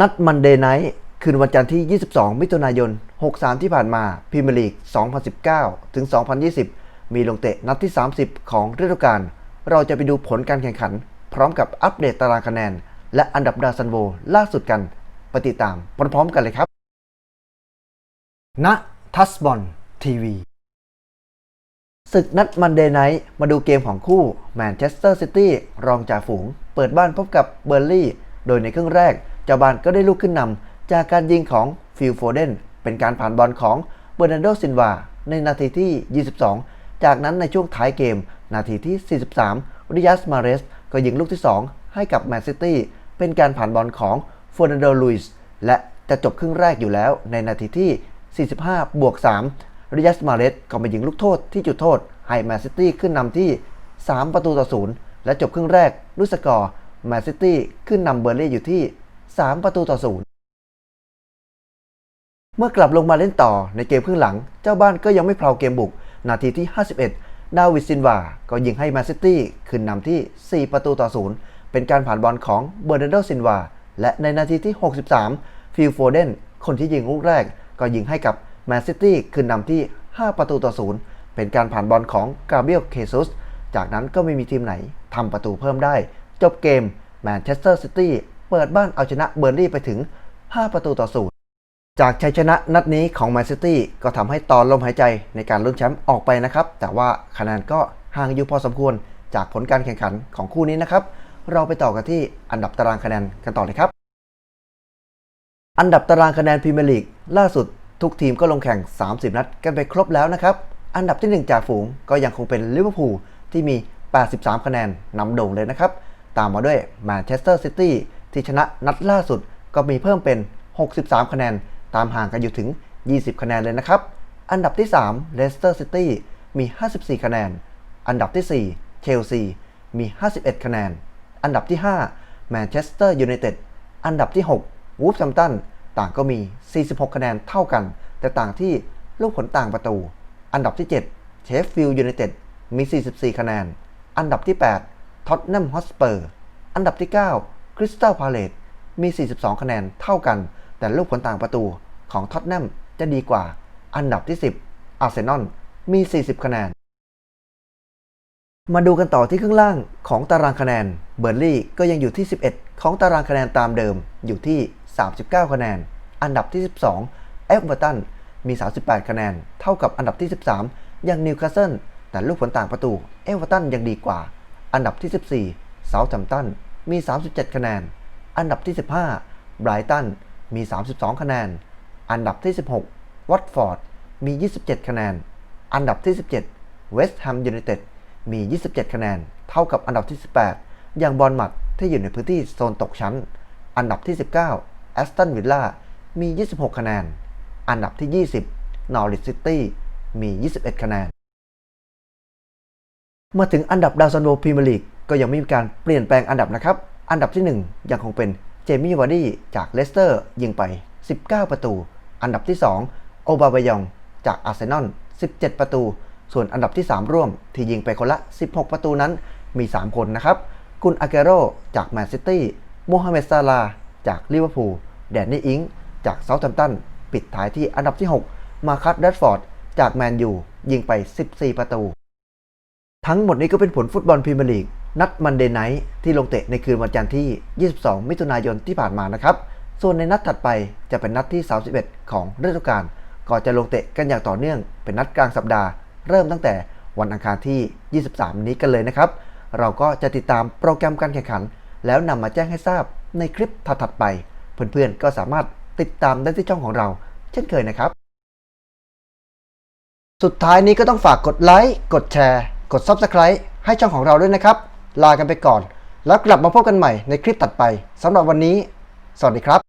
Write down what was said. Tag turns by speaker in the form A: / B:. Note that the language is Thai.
A: นัดมันเดย์ไนท์คืนวันจันทร์ที่ 22 มิถุนายน 63 ที่ผ่านมาพรีเมียร์ลีก 2019 ถึง 2020 มีลงเตะนัดที่ 30 ของฤดูกาล เราจะไปดูผลการแข่งขัน พร้อมกับอัปเดตตารางคะแนน และอันดับดาซันโวล่าสุดกันไปติดตามพร้อมๆกันเลยครับ ณ ทัสบอลทีวีศึกนัดมันเดย์ไนท์มาดูเกมของคู่แมนเชสเตอร์ซิตี้รองจ่าฝูง เปิดบ้านพบกับเบอร์ลี่ โดยในครึ่งแรก เจ้าบ้านก็ได้ลุกขึ้นนำจากการยิงของฟิลโฟเดนเป็นการผ่านบอลของเบอร์นันโดซินวาในนาทีที่ 22 จากนั้นในช่วงท้ายเกม นาทีที่ 43ริยัสมาเรสก็ยิงลูกที่ 2 ให้กับแมนซิตี้เป็นการผ่านบอลของฟ e ร์นันโดลุยส์และจะจบครึ่งแรกอยู่แล้วในนาทีที่ 45 บวก 3ริยัสมาเรสก็มายิงลูกโทษที่จุดโทษ ให้แมนซิตี้ขึ้นนำที่ 3 ประตูต่อ0และจบครึ่งแรกด้วยสกอร์แมนซิตี้ขึ้นนำเบอร์เล่อยู่ที่ 3 ประตูต่อ0เมื่อกลับลงมาเล่นต่อในเกมครึ่งหลัง เจ้าบ้านก็ยังไม่เพลาเกมบุก นาทีที่ 51 ดาวิดซินวา ก็ยิงให้แมนซิตี้ขึ้นนำที่ 4 ประตูต่อ0เป็นการผ่านบอลของเบอร์นันโดซินวา และในนาทีที่ 63 ฟิลโฟเดน คนที่ยิงลูกแรก ก็ยิงให้กับแมนซิตี้ขึ้นนำที่ 5 ประตูต่อ0เป็นการผ่านบอลของกาเบรียลเคซุสจากนั้นก็ไม่มีทีมไหนทำประตูเพิ่มได้ จบเกมแมนเชสเตอร์ซิตี้ เปิดบ้านเอาชนะเบอร์ลี่ไปถึง 5 ประตูต่อ0จากชัยชนะนัดนี้ของแมนซิตี้ก็ทำให้ตอนลมหายใจในการลุ้นแชมป์ออกไปนะครับ แต่ว่าคะแนนก็ห่างอยู่พอสมควรจากผลการแข่งขันของคู่นี้นะครับ เราไปต่อกันที่อันดับตารางคะแนนกันต่อเลยครับ อันดับตารางคะแนนพรีเมียร์ลีกล่าสุดทุกทีมก็ลงแข่ง 30 นัดกันไปครบแล้วนะครับ อันดับที่ 1 จากฝูงก็ยังคงเป็นลิเวอร์พูลที่มี 83 คะแนนนำโด่งเลยนะครับ ตามมาด้วยแมนเชสเตอร์ซิตี้ ที่ชนะนัดล่าสุดก็มีเพิ่มเป็น 63 คะแนน ตามห่างกันอยู่ถึง 20 คะแนนเลยนะครับ อันดับที่3เลสเตอร์ซิตี้มี 54 คะแนน อันดับที่4เชลซีมี 51 คะแนน อันดับที่5แมนเชสเตอร์ยูไนเต็ดอันดับที่6วูฟแฮมป์ตันต่างก็มี 46 คะแนนเท่ากัน แต่ต่างที่ลูกผลต่างประตู อันดับที่7เชฟฟิลด์ยูไนเต็ดมี 44 คะแนน อันดับที่8ท็อตแนมฮอสเปอร์อันดับที่ 9 คริสตัลพาเลตมี 42 คะแนนเท่ากัน แต่ลูกผลต่างประตูของท็อตแนมจะดีกว่าอันดับที่ 10 อาร์เซนอลมี 40 คะแนน มาดูกันต่อที่ข้างล่างของตารางคะแนน เบอร์ลี่ก็ยังอยู่ที่ 11 ของตารางคะแนนตามเดิมอยู่ที่ 39 คะแนน อันดับที่ 12 เอฟเวอร์ตันมี 38 คะแนน เท่ากับอันดับที่ 13 อย่างนิวคาสเซิลแต่ลูกผลต่างประตู เอฟเวอร์ตันยังดีกว่า อันดับที่ 14เซาท์แฮมป์ตัน มี 37 คะแนน อันดับที่ 15ไบรตันมี 32 คะแนน อันดับที่ 16 วัตฟอร์ด มี 27 คะแนน อันดับที่ 17 เวสต์แฮมยูไนเต็ด มี 27 คะแนน เท่ากับอันดับที่ 18 อย่างบอลมัดที่อยู่ในพื้นที่โซนตกชั้น อันดับที่ 19แอสตันวิลล่า มี 26 คะแนน อันดับที่ 20นอริ c ซิตี้ มี 21 คะแนน มาถึงอันดับดาวซันโวพรีเมียร์ลีก ก็ยังไม่มีการเปลี่ยนแปลงอันดับนะครับ อันดับที่ 1 ยังคงเป็นเจมี่วาร์ดี้จากเลสเตอร์ยิงไป 19 ประตู อันดับที่ 2 โอบาบายองจากอาร์เซนอล 17 ประตู ส่วนอันดับที่ 3 ร่วมที่ยิงไปคนละ 16 ประตูนั้นมี 3 คนนะครับกุนอาเกโรจากแมนซิตี้โมฮัมเหม็ดซาลาจากลิเวอร์พูล แดนนี่อิงจากเซาท์แฮมป์ตัน ปิดท้ายที่อันดับที่ 6 มาคัสแรดฟอร์ด จากแมนยูยิงไป 14 ประตู ทั้งหมดนี้ก็เป็นผลฟุตบอลพรีเมียร์ลีก นัดมันเดย์ไนท์ที่ลงเตะในคืนวันจันทร์ที่ 22 มิถุนายนที่ผ่านมานะครับ ส่วนในนัดถัดไปจะเป็นนัดที่ 31 ของฤดูกาลก็จะลงเตะกันอย่างต่อเนื่องเป็นนัดกลางสัปดาห์ เริ่มตั้งแต่วันอังคารที่ 23 นี้กันเลยนะครับ เราก็จะติดตามโปรแกรมการแข่งขัน แล้วนำมาแจ้งให้ทราบในคลิปถัดๆไป เพื่อนๆก็สามารถติดตามได้ที่ช่องของเรา เช่นเคยนะครับ สุดท้ายนี้ก็ต้องฝากกดไลค์กดแชร์ กด Subscribe ให้ช่องของเราด้วยนะครับ ลากันไปก่อน แล้วกลับมาพบกันใหม่ในคลิปตัดไปสำหรับวันนี้ สวัสดีครับ